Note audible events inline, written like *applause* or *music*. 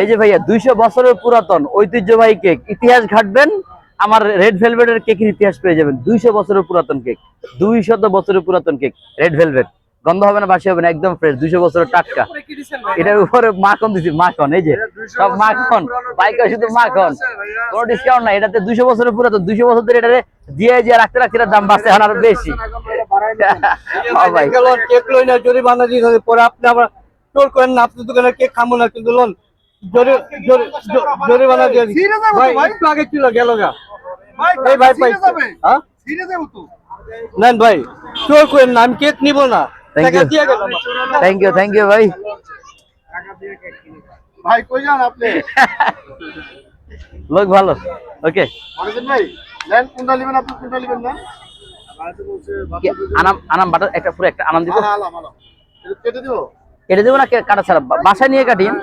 এই যে ভাইয়া দুইশো বছরের পুরাতন ঐতিহ্যবাহী কেক ইতিহাস ঘাটবেন আমার রেড ভেলভেটের কেকের ইতিহাস পেয়ে যাবেন। দুইশো বছরের পুরাতন কেক দুইশত বছরের পুরাতন কেক রেড ভেলভেট গন্ধ হবে না বাসি হবে না একদম ফ্রেশ দুইশো বছরের টাটকা। এটার উপরে মাখন দিছি মাখন এই যে। সব মাখন বাইকে শুধু মাখন। কোনো ডিসকাউন্ট নাই এটাতে দুইশো বছরের পুরাতন দুইশো বছর ধরে এটাতে দিয়ে দিয়ে রাখতে রাখতে এটার দাম বাড়ছে এখন আরও বেশি। *laughs* ভাই। কেক লই না জরিমানা দিয়ে পরে আপনি আবার চোর করেন না আপনার দোকানে কেক খামো না কিন্তু লোন জরি- জরি- জ- জরিমানা দিয়ে ভাই। একটু আগে ছিল গেল গা। ভাই এই ভাই যাবে? হ্যাঁ? নেন ভাই করেন না আমি কেক নিব না। থ্যাংক ইউ থ্যাংক ইউ ভাই। ভাই কই যান আপনি? লোক ভালো। ওকে মানুষজন ভাই নেন কোনটা নেবেন আপনি কোনটা নেবেন না? আনাম আনাম বাটার একটা পুরো একটা আনাম দিব হ্যাঁ আলাম আলাম এটা কেটে দিব? এটা দেবো না কাটা ছাড়া। বাসায় নিয়ে কাটিন